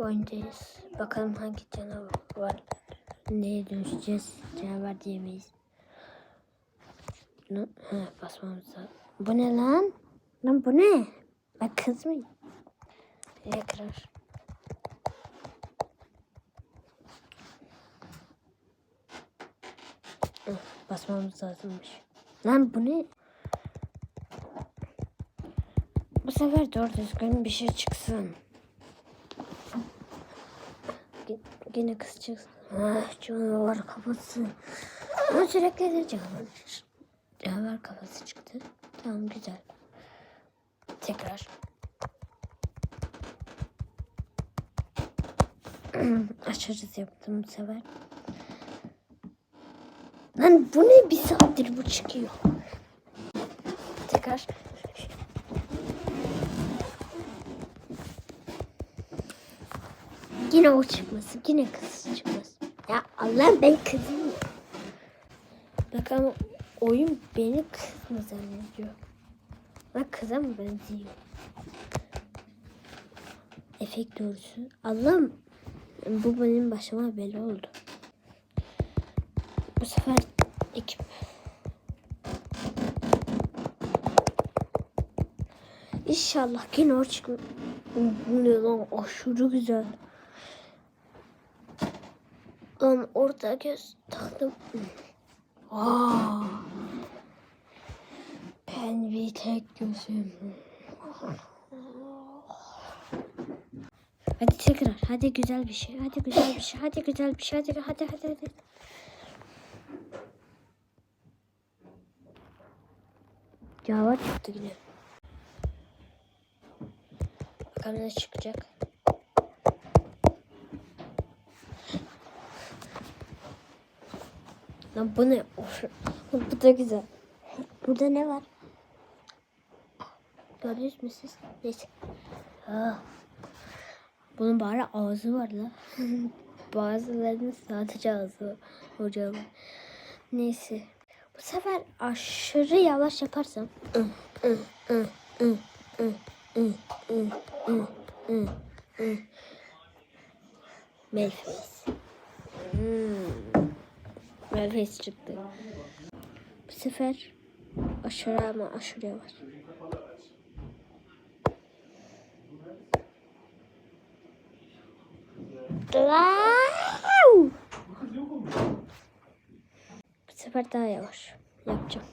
oyundayız. Bakalım hangi canavar var. Neye dönüşeceğiz? Canavar diyemeyiz. Ne? Ha, basmamız lazım. Bu ne lan? Lan bu ne? Ben kız mıyım? Tekrar. Hı, Basmamız lazımmış. Lan bu ne? Bu sefer doğru düzgün bir şey çıksın. Kız çıksın. Ah canavar kafası. Ama sürekli de canavar. Canavar kafası çıktı. Tamam güzel. Tekrar. Açarız yaptım bu sefer. Lan bu ne bir saattir bu çıkıyor. Tekrar. Yine o çıkması, yine kız çıkması. Ya Allah ben kızım. Bakalım oyun beni kız mı zannediyor? Ben kıza mı benziyor? Efekt doğrusu. Allah'ım bu benim başıma bela oldu. Bu sefer ekip. İnşallah yine o çıkma. Bu ne lan aşırı güzel. Lan orada göz taktım. Aa, bir tek gözüm. Hadi tekrar. Hadi güzel bir şey. Hadi güzel bir şey. Hadi güzel bir şey. Hadi hadi hadi. hadi. Cevap çıktı yine. Bakalım ne çıkacak. Lan bu ne? Bu da güzel. Burada ne var? Mü siz? Neyse. Ah. Bunun bari ağzı var la. Bazılarının sadece ağzı hocam. Neyse. Bu sefer aşırı yavaş yaparsam. Melface. Hmm. Melface çıktı. Bu sefer aşırı ama aşırı yavaş. Wow! Bu sefer daha yavaş yapacağım.